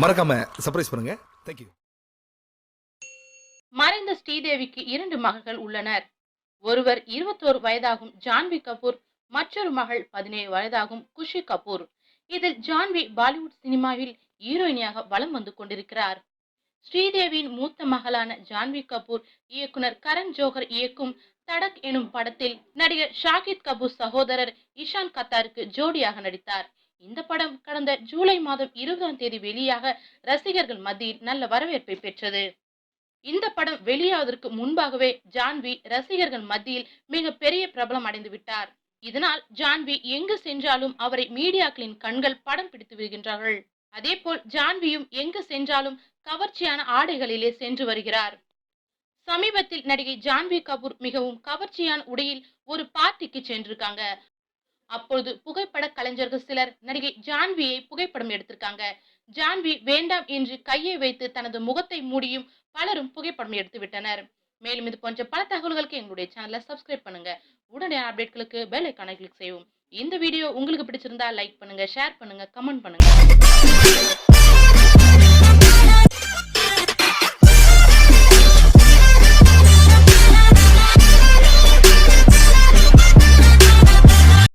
மறக்காம சர்ப்ரைஸ் பண்ணுங்க. தேங்க்யூ மறைந்த ஸ்ரீதேவிக்கு இரண்டு மகள்கள் உள்ளனர். ஒருவர் இருபத்தோரு வயதாகும் ஜான்வி கபூர் மற்றொரு மகள் பதினேழு வயதாகும் குஷி கபூர். இதில் ஜான்வி பாலிவுட் சினிமாவில் ஹீரோயினியாக வலம் வந்து கொண்டிருக்கிறார். ஸ்ரீதேவியின் மூத்த மகளான ஜான்வி கபூர் இயக்குனர் கரண் ஜோஹர் இயக்கும் தடக் எனும் படத்தில் நடிகர் ஷாகித் கபூர் சகோதரர் இஷான் கத்தாருக்கு ஜோடியாக நடித்தார். இந்த படம் கடந்த ஜூலை மாதம் இருபதாம் தேதி வெளியாக ரசிகர்கள் மத்தியில் நல்ல வரவேற்பை பெற்றது. இந்த படம் வெளியாவதற்கு முன்பாகவே ஜான்வி ரசிகர்கள் மத்தியில் மிக பெரிய பிரபலம் அடைந்து விட்டார். இதனால் ஜான்வி எங்கு சென்றாலும் அவரை மீடியாக்களின் கண்கள் படம் பிடித்து வருகின்றார்கள் அதேபோல் ஜான்வியும் எங்கு சென்றாலும் கவர்ச்சியான ஆடைகளிலே சென்று வருகிறார். சமீபத்தில் நடிகை ஜான்வி கபூர் மிகவும் கவர்ச்சியான உடையில் ஒரு பார்ட்டிக்கு சென்றிருக்காங்க. அப்பொழுது புகைப்பட கலைஞர்கள் சிலர் நடிகை ஜான்வியை புகைப்படம் எடுத்திருக்காங்க. ஜான்வி வேண்டாம் என்று கையை வைத்து தனது முகத்தை மூடியும் பலரும் புகைப்படம் எடுத்து விட்டனர். மேலும் இது போன்ற பல தகவல்களுக்கு எங்களுடைய சேனலை சப்ஸ்கிரைப் பண்ணுங்க. உடனே அப்டேட்களுக்கு பெல் ஐக்கானை கிளிக் செய்வோம் இந்த வீடியோ உங்களுக்கு பிடிச்சிருந்தா லைக் பண்ணுங்க ஷேர் பண்ணுங்க கமெண்ட் பண்ணுங்க.